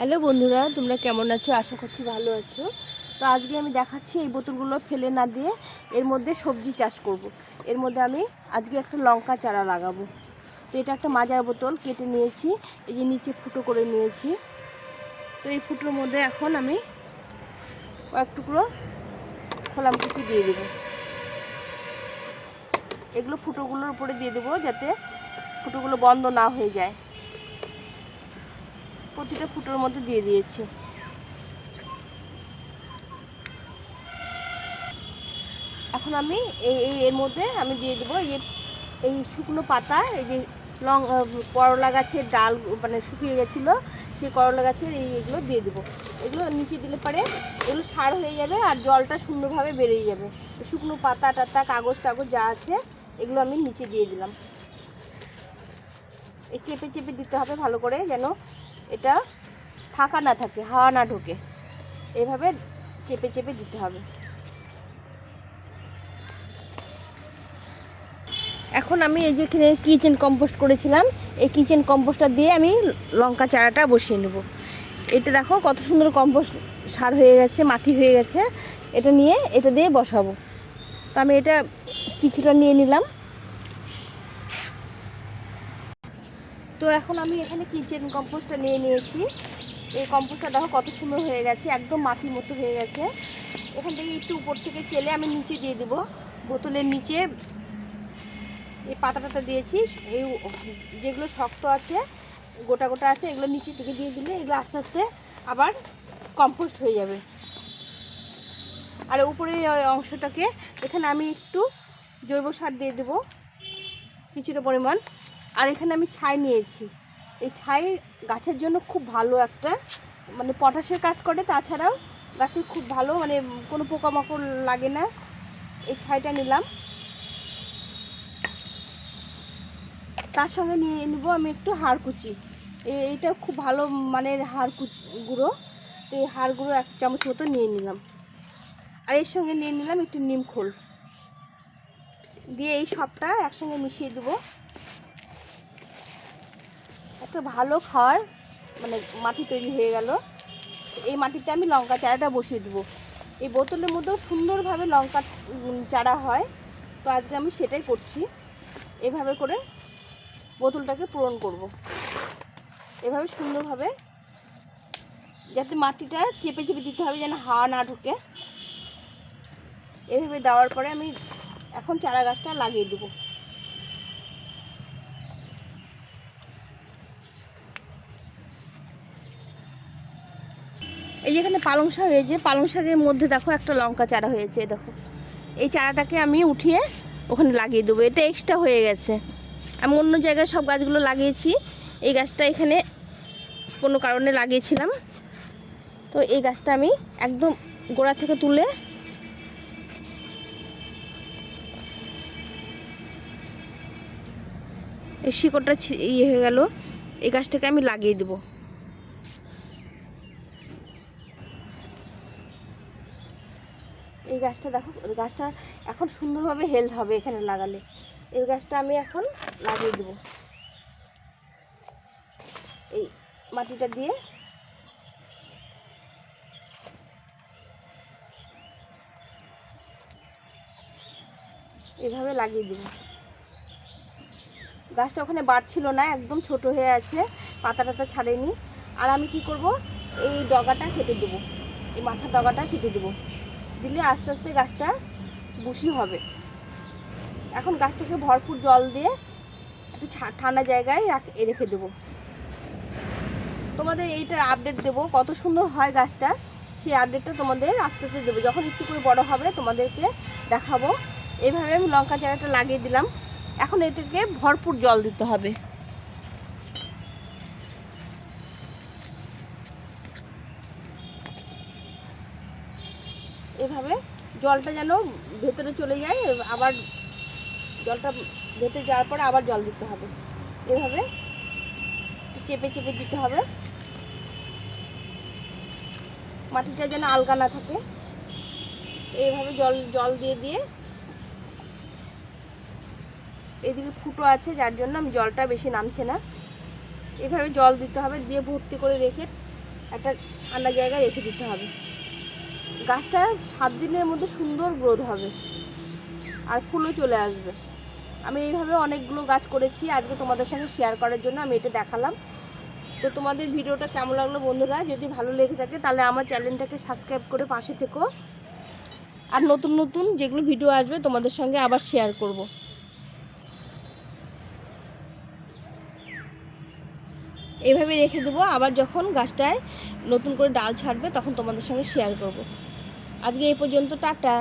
Hello বন্ধুরা, তোমরা কেমন আছো? আশা করছি ভালো আছো। তো আজকে আমি দেখাচ্ছি এই বোতলগুলো ফেলে না দিয়ে এর মধ্যে সবজি চাষ করব। এর মধ্যে আমি আজকে একটা লঙ্কা চারা লাগাবো। তো এটা একটা মাজার বোতল, কেটে নিয়েছি, এই যে নিচে ফুটো করে নিয়েছি। তো এই ফুটোর মধ্যে এখন আমি কয়েক টুকরো খোলাম কুচি দিয়ে দেবো। এগুলো ফুটোগুলোর উপরে দিয়ে দেবো যাতে ফুটোগুলো বন্ধ না হয়ে যায়। প্রতিটা ফুটোর মধ্যে দিয়ে দিয়েছি। এখন আমি এই এর মধ্যে আমি দিয়ে দেবো এই এই শুকনো পাতা, এই যে লং করলা গাছের ডাল মানে শুকিয়ে গেছিল, সেই করলা গাছের এই এগুলো দিয়ে দেবো। এগুলো নিচে দিলে পরে এগুলো সার হয়ে যাবে আর জলটা সুন্দরভাবে বেরিয়ে যাবে। শুকনো পাতা টাতা, কাগজ টাগজ যা আছে, এগুলো আমি নিচে দিয়ে দিলাম। এই চেপে চেপে দিতে হবে ভালো করে যেন এটা ফাঁকা না থাকে, হাওয়া না ঢোকে। এভাবে চেপে চেপে দিতে হবে। এখন আমি এই যেখানে কিচেন কম্পোস্ট করেছিলাম, এই কিচেন কম্পোস্টটা দিয়ে আমি লঙ্কা চারাটা বসিয়ে নেব। এটা দেখো কত সুন্দর কম্পোস্ট সার হয়ে গেছে, মাটি হয়ে গেছে। এটা নিয়ে এটা দিয়ে বসাবো। তো আমি এটা কিছুটা নিয়ে নিলাম। তো এখন আমি এখানে কিচেন কম্পোস্টটা নিয়ে নিয়েছি। এই কম্পোস্টটা দেখো কত সুন্দর হয়ে গেছে, একদম মাটির মতো হয়ে গেছে। এখান থেকে একটু উপর থেকে চেলে আমি নিচে দিয়ে দেব। বোতলের নিচে এই পাতা টাতা দিয়েছি। এই যেগুলো শক্ত আছে, গোটা গোটা আছে, এগুলো নিচে থেকে দিয়ে দিলে এগুলো আস্তে আস্তে আবার কম্পোস্ট হয়ে যাবে। আর উপরে ওই অংশটাকে এখানে আমি একটু জৈব সার দিয়ে দেবো। কিছুটা পরিমাণ। আর এখানে আমি ছাই নিয়েছি। এই ছাই গাছের জন্য খুব ভালো একটা মানে পটাশের কাজ করে, তাছাড়াও গাছের খুব ভালো মানে কোনো পোকামাকড় লাগে না। এই ছাইটা নিলাম। তার সঙ্গে নিয়ে নেব আমি একটু হাড় কুচি। এইটা খুব ভালো মানের হাড় কুচি, গুঁড়ো। তো এই হাড় গুঁড়ো এক চামচ মতো নিয়ে নিলাম। আর এর সঙ্গে নিয়ে নিলাম একটু নিম খোল। দিয়ে এই সবটা একসঙ্গে মিশিয়ে দেবো। একটা ভালো খাওয়ার মানে মাটি তৈরি হয়ে গেল। এই মাটিতে আমি লঙ্কা চারাটা বসিয়ে দেবো। এই বোতলের মধ্যেও সুন্দরভাবে লঙ্কা চারা হয়। তো আজকে আমি সেটাই করছি। এভাবে করে বোতলটাকে পূরণ করব। এভাবে সুন্দরভাবে যাতে মাটিটা চেপে চেপে দিতে হবে যেন হাওয়া না ঢোকে। এভাবে দেওয়ার পরে আমি এখন চারা গাছটা লাগিয়ে দেবো। এই যেখানে পালং শাক হয়েছে, পালং শাকের মধ্যে দেখো একটা লঙ্কা চারা হয়েছে, দেখো। এই চারাটাকে আমি উঠিয়ে ওখানে লাগিয়ে দেবো, এটা এক্সট্রা হয়ে গেছে। আমি অন্য জায়গায় সব গাছগুলো লাগিয়েছি, এই গাছটা এখানে কোনো কারণে লাগিয়েছিলাম। তো এই গাছটা আমি একদম গোড়া থেকে তুলে এই শিকড়টা ইয়ে হয়ে গেল, এই গাছটাকে আমি লাগিয়ে দেবো। এই গাছটা দেখো গাছটা এখন সুন্দরভাবে হেলথ হবে এখানে লাগালে। এই গাছটা আমি এখন লাগিয়ে দেবো। এই মাটিটা দিয়ে। এভাবে লাগিয়ে দেবো। গাছটা ওখানে বাড়ছিল না, একদম ছোট হয়ে আছে, পাতা টাতা ছাড়েনি। আর আমি কি করব, এই ডগাটা কেটে দেবো। এই মাথার ডগাটা কেটে দেবো। দিলে আস্তে আস্তে গাছটা বুশি হবে। এখন গাছটাকে ভরপুর জল দিয়ে একটু ঠান্ডা জায়গায় রাখ- দেবো। তোমাদের এইটার আপডেট দেবো, কত সুন্দর হয় গাছটা, সেই আপডেটটা তোমাদের আস্তে আস্তে দেবো। যখন একটু করে বড় হবে, তোমাদেরকে দেখাবো। এইভাবে আমি লঙ্কা চারাটা লাগিয়ে দিলাম। এখন এটাকে ভরপুর জল দিতে হবে। এভাবে জলটা যেন ভেতরে চলে যায়, আবার জলটা ভেতরে যাওয়ার পরে আবার জল দিতে হবে। এভাবে চেপে চেপে দিতে হবে। মাটিটা যেন আলগা না থাকে। এইভাবে জল জল দিয়ে দিয়ে এদিকে ফুটো আছে, যার জন্য আমি জলটা বেশি নামছে না। এভাবে জল দিতে হবে, দিয়ে ভর্তি করে রেখে একটা ঠান্ডা জায়গায় রেখে দিতে হবে। গাছটা সাত দিনের মধ্যে সুন্দর গ্রোথ হবে আর ফুলও চলে আসবে। আমি এইভাবে অনেকগুলো গাছ করেছি, আজকে তোমাদের সঙ্গে শেয়ার করার জন্য আমি এটা দেখালাম। তো তোমাদের ভিডিওটা কেমন লাগল বন্ধুরা? যদি ভালো লেগে থাকে তাহলে আমার চ্যানেলটাকে সাবস্ক্রাইব করে পাশে থেকো। আর নতুন নতুন যেগুলো ভিডিও আসবে তোমাদের সঙ্গে আবার শেয়ার করব। এভাবে রেখে দেবো, আবার যখন গাছটায় নতুন করে ডাল ছাড়বে তখন তোমাদের সঙ্গে শেয়ার করব। আজকে এই পর্যন্ত টাটা।